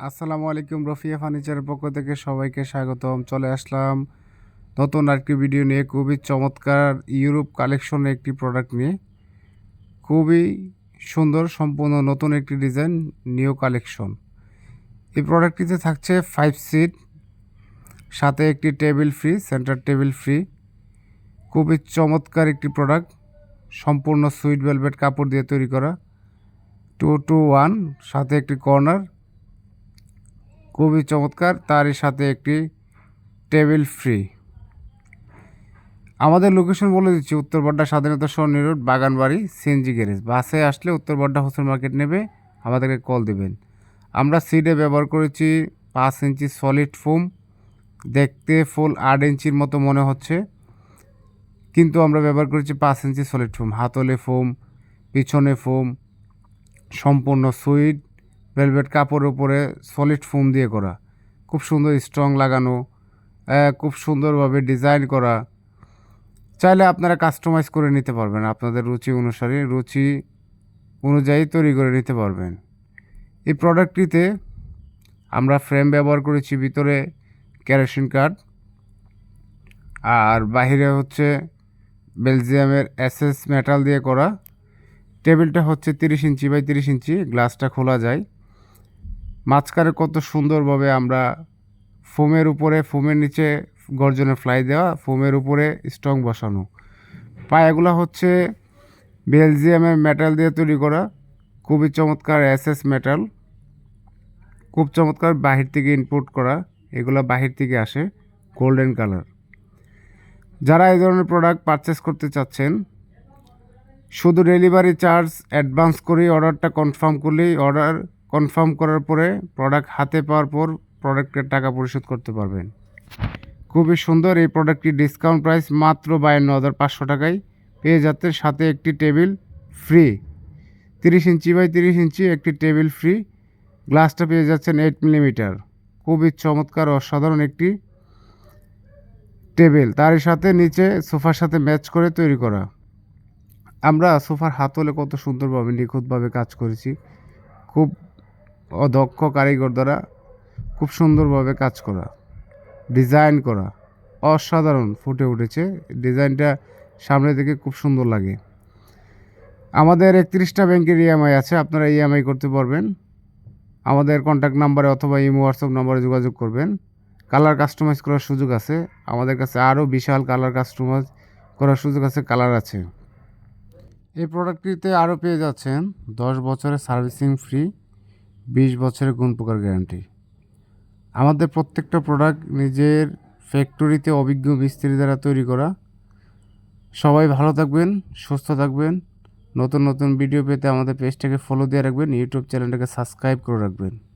আসসালামু আলাইকুম, রফিয়া ফার্নিচারের পক্ষ থেকে সবাইকে স্বাগতম। চলে আসলাম নতুন আরেকটি ভিডিও নিয়ে, খুবই চমৎকার ইউরোপ কালেকশনের একটি প্রোডাক্ট নিয়ে। খুবই সুন্দর, সম্পূর্ণ নতুন একটি ডিজাইন নিউ কালেকশন এই প্রোডাক্টটিতে থাকছে ফাইভ সিট সাথে একটি table free centre table free খুবই চমৎকার একটি প্রোডাক্ট সম্পূর্ণ সুইট ভেলভেট কাপড় দিয়ে তৈরি করা। টু টু ওয়ান সাথে একটি কর্নার খুবই চমৎকার, তারই সাথে একটি টেবিল ফ্রি। আমাদের লোকেশন বলে দিচ্ছি Uttar Badda Swadhinata Sarani road Baganbari, CNG garage বাসে আসলে উত্তরবড্ডা হোসেন মার্কেট নেবে, আমাদেরকে কল দেবেন। আমরা সিডে ব্যবহার করেছি পাঁচ ইঞ্চি সলিড ফোম দেখতে ফুল আট ইঞ্চির মতো মনে হচ্ছে। কিন্তু আমরা ব্যবহার করেছি পাঁচ ইঞ্চি সলিড ফোম হাতলে ফোম পিছনে ফোম সম্পূর্ণ সুইট ভেলভেট কাপড়ের উপরে সলিড ফোম দিয়ে করা। খুব সুন্দর স্ট্রং লাগানো খুব সুন্দরভাবে ডিজাইন করা। চাইলে আপনারা কাস্টমাইজ করে নিতে পারবেন। আপনাদের রুচি অনুসারে, রুচি অনুযায়ী তৈরি করে নিতে পারবেন। এই প্রোডাক্টটিতে আমরা ফ্রেম ব্যবহার করেছি ভিতরে ক্যারোসিন কার্ড আর বাহিরে হচ্ছে বেলজিয়ামের এসএস মেটাল দিয়ে করা। টেবিলটা হচ্ছে তিরিশ ইঞ্চি বাই তিরিশ ইঞ্চি গ্লাসটা খোলা যায়। মাঝখানে কত সুন্দরভাবে আমরা ফোমের উপরে, ফোমের নিচে গর্জনে ফ্লাই দেওয়া, ফোমের উপরে স্ট্রং বসানো। পায়াগুলো হচ্ছে বেলজিয়ামের মেটাল দিয়ে তৈরি করা, খুবই চমৎকার এসএস মেটাল খুব চমৎকার বাহির থেকে ইনপুট করা, এগুলো বাহির থেকে আসে গোল্ডেন কালার যারা এই ধরনের প্রোডাক্ট পারচেস করতে চাচ্ছেন, শুধু ডেলিভারি চার্জ অ্যাডভান্স করেই অর্ডারটা কনফার্ম করলেই অর্ডার কনফার্ম করার পরে প্রোডাক্ট হাতে পাওয়ার পর প্রোডাক্টের টাকা পরিশোধ করতে পারবেন। খুবই সুন্দর এই প্রোডাক্টটি ডিসকাউন্ট প্রাইস মাত্র বায়ান্ন হাজার পাঁচশো টাকায় পেয়ে যাচ্ছে সাথে একটি টেবিল ফ্রি তিরিশ ইঞ্চি বাই তিরিশ ইঞ্চি একটি টেবিল ফ্রি গ্লাসটা পেয়ে যাচ্ছেন এইট মিলিমিটার খুবই চমৎকার অসাধারণ একটি টেবিল তারই সাথে নিচে সোফার সাথে ম্যাচ করে তৈরি করা। আমরা সোফার হাতলে কত সুন্দরভাবে নিখুঁতভাবে কাজ করেছি। খুব অদক্ষ কারিগর দ্বারা খুব সুন্দরভাবে কাজ করা, ডিজাইন করা। অসাধারণ ফুটে উঠেছে। ডিজাইনটা সামনে থেকে খুব সুন্দর লাগে। আমাদের একত্রিশটা ব্যাংকের ইএমআই আছে, আপনারা ইএমআই করতে পারবেন। আমাদের কন্ট্যাক্ট নাম্বারে অথবা ইমো হোয়াটসঅ্যাপ নাম্বারে যোগাযোগ করবেন। কালার কাস্টমাইজ করার সুযোগ আছে। আমাদের কাছে আরও বিশাল কালার কাস্টমাইজ করার সুযোগ আছে, কালার আছে। এই প্রোডাক্টটিতে আরও পেয়ে যাচ্ছেন দশ বছরের সার্ভিসিং ফ্রি। বিশ বছরের গুণ প্রকার গ্যারান্টি। আমাদের প্রত্যেকটা প্রোডাক্ট নিজের ফ্যাক্টরিতে অভিজ্ঞ মিস্ত্রি দ্বারা তৈরি করা। সবাই ভালো থাকবেন, সুস্থ থাকবেন। নতুন নতুন ভিডিও পেতে আমাদের পেজটাকে ফলো দিয়ে রাখবেন ইউটিউব চ্যানেলটাকে সাবস্ক্রাইব করে রাখবেন।